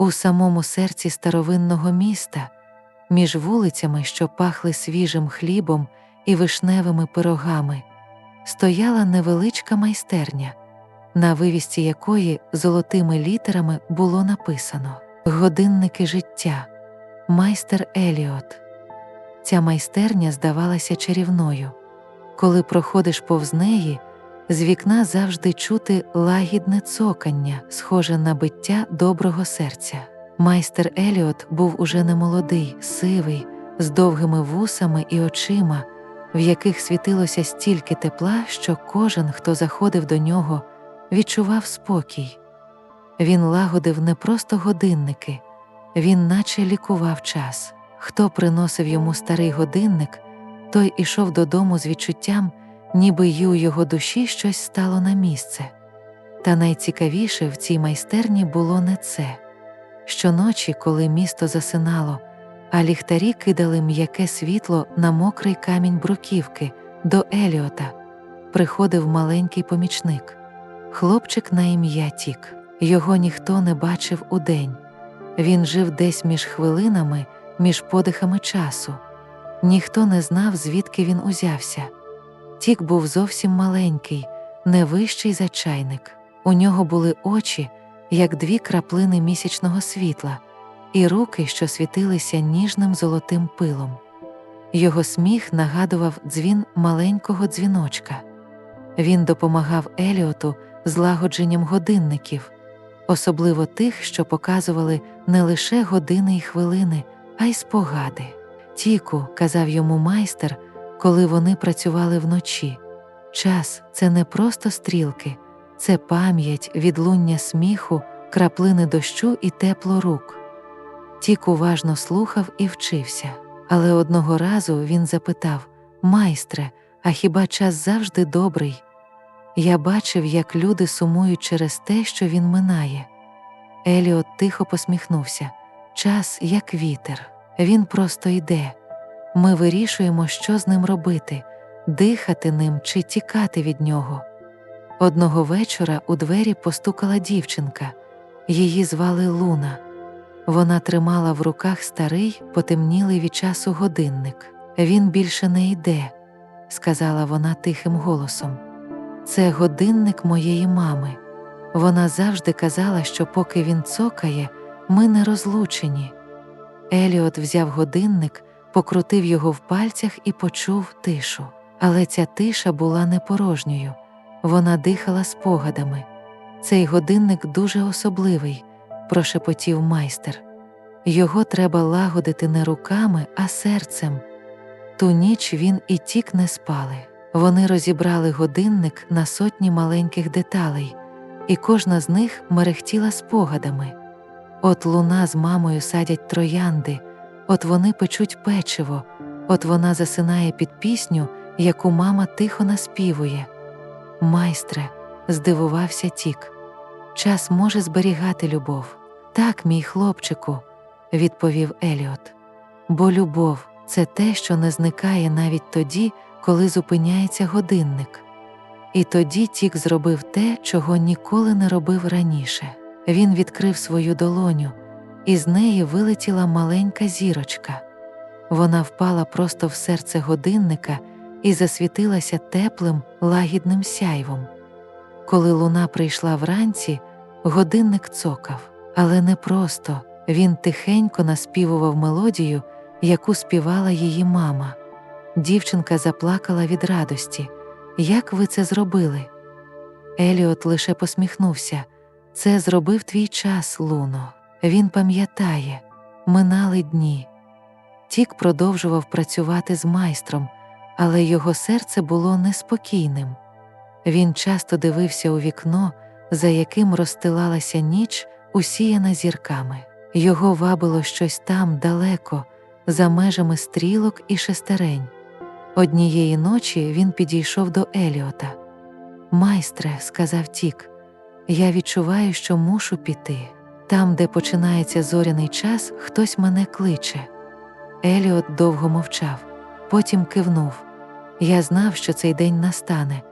У самому серці старовинного міста, між вулицями, що пахли свіжим хлібом і вишневими пирогами, стояла невеличка майстерня, на вивісті якої золотими літерами було написано Годинники життя, майстер Еліот. Ця майстерня здавалася чарівною. Коли проходиш повз неї, з вікна завжди чути лагідне цокання, схоже на биття доброго серця. Майстер Еліот був уже немолодий, сивий, з довгими вусами і очима, в яких світилося стільки тепла, що кожен, хто заходив до нього, відчував спокій. Він лагодив не просто годинники, він наче лікував час. Хто приносив йому старий годинник, той ішов додому з відчуттям, ніби й у його душі щось стало на місце. Та найцікавіше в цій майстерні було не це. Щоночі, коли місто засинало, а ліхтарі кидали м'яке світло на мокрий камінь бруківки до Еліота, приходив маленький помічник. Хлопчик на ім'я Тік. Його ніхто не бачив удень. Він жив десь між хвилинами, між подихами часу. Ніхто не знав, звідки він узявся. Тік був зовсім маленький, не вищий за чайник. У нього були очі, як дві краплини місячного світла, і руки, що світилися ніжним золотим пилом. Його сміх нагадував дзвін маленького дзвіночка. Він допомагав Еліоту злагодженням годинників, особливо тих, що показували не лише години й хвилини, а й спогади. Тіку, казав йому майстер, коли вони працювали вночі. Час це не просто стрілки, це пам'ять, відлуння сміху, краплини дощу і тепло рук. Тік уважно слухав і вчився, але одного разу він запитав Майстре, а хіба час завжди добрий? Я бачив, як люди сумують через те, що він минає. Еліот тихо посміхнувся час, як вітер, він просто йде. Ми вирішуємо, що з ним робити, дихати ним чи тікати від нього. Одного вечора у двері постукала дівчинка, її звали Луна. Вона тримала в руках старий, потемнілий від часу годинник. Він більше не йде, сказала вона тихим голосом. Це годинник моєї мами. Вона завжди казала, що поки він цокає, ми не розлучені. Еліот взяв годинник, покрутив його в пальцях і почув тишу. Але ця тиша була не порожньою, вона дихала спогадами. Цей годинник дуже особливий, прошепотів майстер. Його треба лагодити не руками, а серцем. Ту ніч він і тік не спали. Вони розібрали годинник на сотні маленьких деталей, і кожна з них мерехтіла спогадами. От луна з мамою садять троянди, от вони печуть печиво, от вона засинає під пісню, яку мама тихо наспівує. Майстре, здивувався тік. Час може зберігати любов. Так, мій хлопчику, відповів Еліот. Бо любов це те, що не зникає навіть тоді, коли зупиняється годинник. І тоді тік зробив те, чого ніколи не робив раніше. Він відкрив свою долоню, і з неї вилетіла маленька зірочка. Вона впала просто в серце годинника і засвітилася теплим, лагідним сяйвом. Коли луна прийшла вранці, годинник цокав, але не просто він тихенько наспівував мелодію, яку співала її мама. Дівчинка заплакала від радості. Як ви це зробили? Еліот лише посміхнувся. Це зробив твій час, Луно. Він пам'ятає, минали дні. Тік продовжував працювати з майстром, але його серце було неспокійним. Він часто дивився у вікно, за яким розстилалася ніч, усіяна зірками. Його вабило щось там далеко, за межами стрілок і шестерень. Однієї ночі він підійшов до Еліота. Майстре, сказав Тік, я відчуваю, що мушу піти. Там, де починається зоряний час, хтось мене кличе. Еліот довго мовчав, потім кивнув. Я знав, що цей день настане.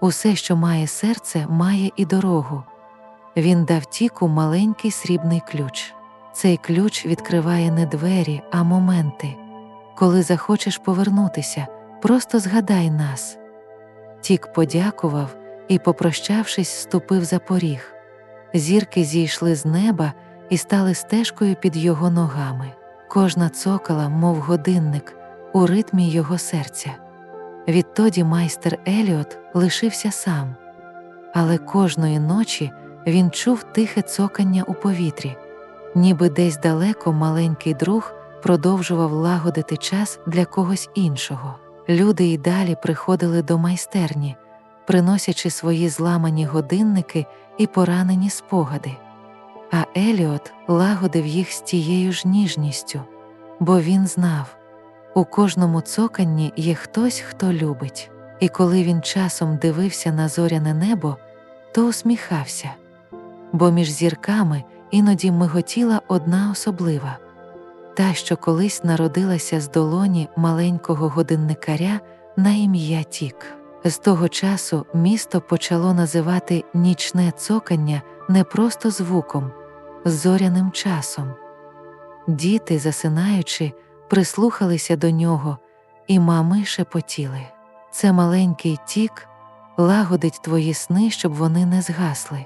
Усе, що має серце, має і дорогу. Він дав тіку маленький срібний ключ. Цей ключ відкриває не двері, а моменти. Коли захочеш повернутися, просто згадай нас. Тік подякував і, попрощавшись, ступив за поріг. Зірки зійшли з неба і стали стежкою під його ногами. Кожна цокала, мов годинник, у ритмі його серця. Відтоді майстер Еліот лишився сам, але кожної ночі він чув тихе цокання у повітрі, ніби десь далеко маленький друг продовжував лагодити час для когось іншого. Люди й далі приходили до майстерні, приносячи свої зламані годинники і поранені спогади. А Еліот лагодив їх з тією ж ніжністю, бо він знав у кожному цоканні є хтось, хто любить, і коли він часом дивився на зоряне небо, то усміхався, бо між зірками іноді миготіла одна особлива та, що колись народилася з долоні маленького годинникаря на ім'я Тік. З того часу місто почало називати нічне цокання не просто звуком, зоряним часом. Діти, засинаючи, прислухалися до нього, і мами шепотіли. Це маленький тік лагодить твої сни, щоб вони не згасли.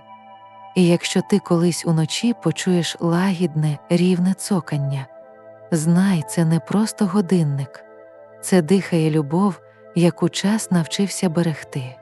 І якщо ти колись уночі почуєш лагідне, рівне цокання, знай, це не просто годинник, це дихає любов, яку час навчився берегти.